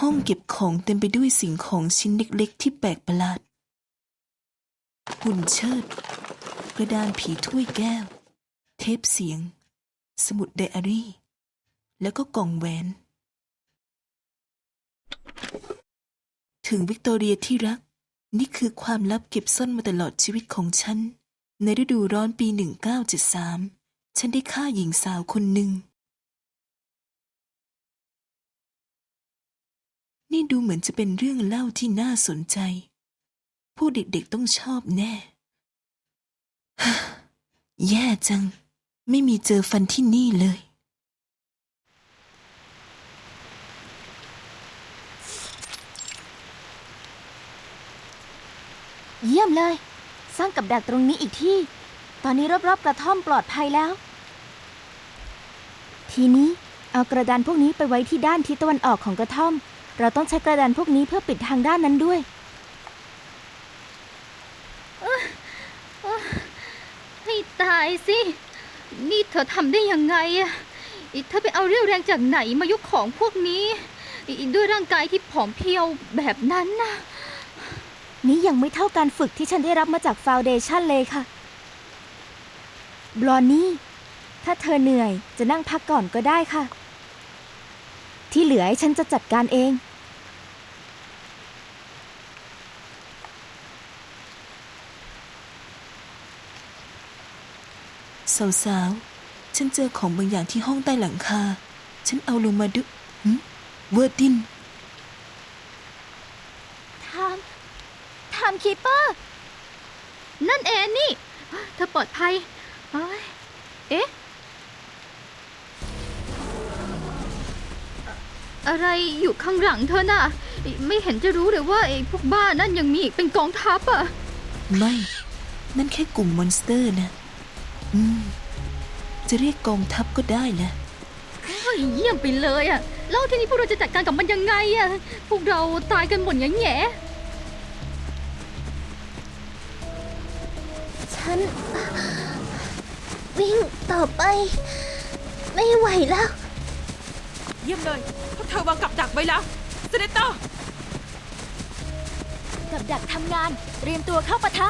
ห้องเก็บของเต็มไปด้วยสิ่งของชิ้นเล็กๆ ที่แปลกประหลาด หุ่นเชิด กระดานผีถ้วยแก้ว เทปเสียง สมุดไดอารี่ แล้วก็กล่องแหวน ถึงวิกตอเรียที่รัก นี่คือความลับเก็บซ่อนมาตลอดชีวิตของฉัน ในฤดูร้อนปี 1973 ฉันได้ฆ่าหญิงสาวคนหนึ่ง นี่ดูเหมือนจะเป็นเรื่องเล่าที่น่าสนใจ ผู้เด็กๆต้องชอบแน่ แย่จัง ไม่มีเจอฟันที่นี่เลย เยี่ยมเลย สร้างกับดักตรงนี้อีกที่ ตอนนี้รอบๆกระท่อมปลอดภัยแล้ว ทีนี้เอากระดานพวกนี้ไปไว้ที่ด้านทิศตะวันออกของกระท่อม เราต้องใช้กระดานพวกนี้เพื่อปิดทางด้านนั้นด้วยให้ตายสิ นี่เธอทำได้ยังไงอะอีเธอไปเอาเรี่ยวแรงจากไหนมายกของพวกนี้อีด้วยร่างกายที่ผอมเพรียวแบบนั้นนะนี่ยังไม่เท่าการฝึกที่ฉันได้รับมาจากฟาวเดชันเลยค่ะ บลอนนี่ ถ้าเธอเหนื่อยจะนั่งพักก่อนก็ได้ค่ะ ที่เหลือให้ฉันจะจัดการเอง สาวๆ ฉันเจอของบางอย่างที่ห้องใต้หลังคา ฉันเอาลงมาดูหึเวอร์ดินทามทามคีเปอร์ นั่นแอนนี่ เธอปลอดภัย อะไรอยู่ข้างหลังเธอน่ะ ไม่เห็นจะรู้เลยว่าไอ้พวกบ้านั่นยังมีอีกเป็นกองทัพอะ ไม่ นั่นแค่กลุ่มมอนสเตอร์นะ อืม จะเรียกกองทัพก็ได้นะเฮ้ยเยี่ยมไปเลยอะ แล้วทีนี้พวกเราจะจัดการกับมันยังไงอะ พวกเราตายกันหมดแง่แง่ฉัน วิ่งต่อไป ไม่ไหวแล้ว เยี่ยมเลยพวกเธอวางกับดักไว้แล้วเซเนเตอร์ กับดักทำงาน เตรียมตัวเข้าปะทะ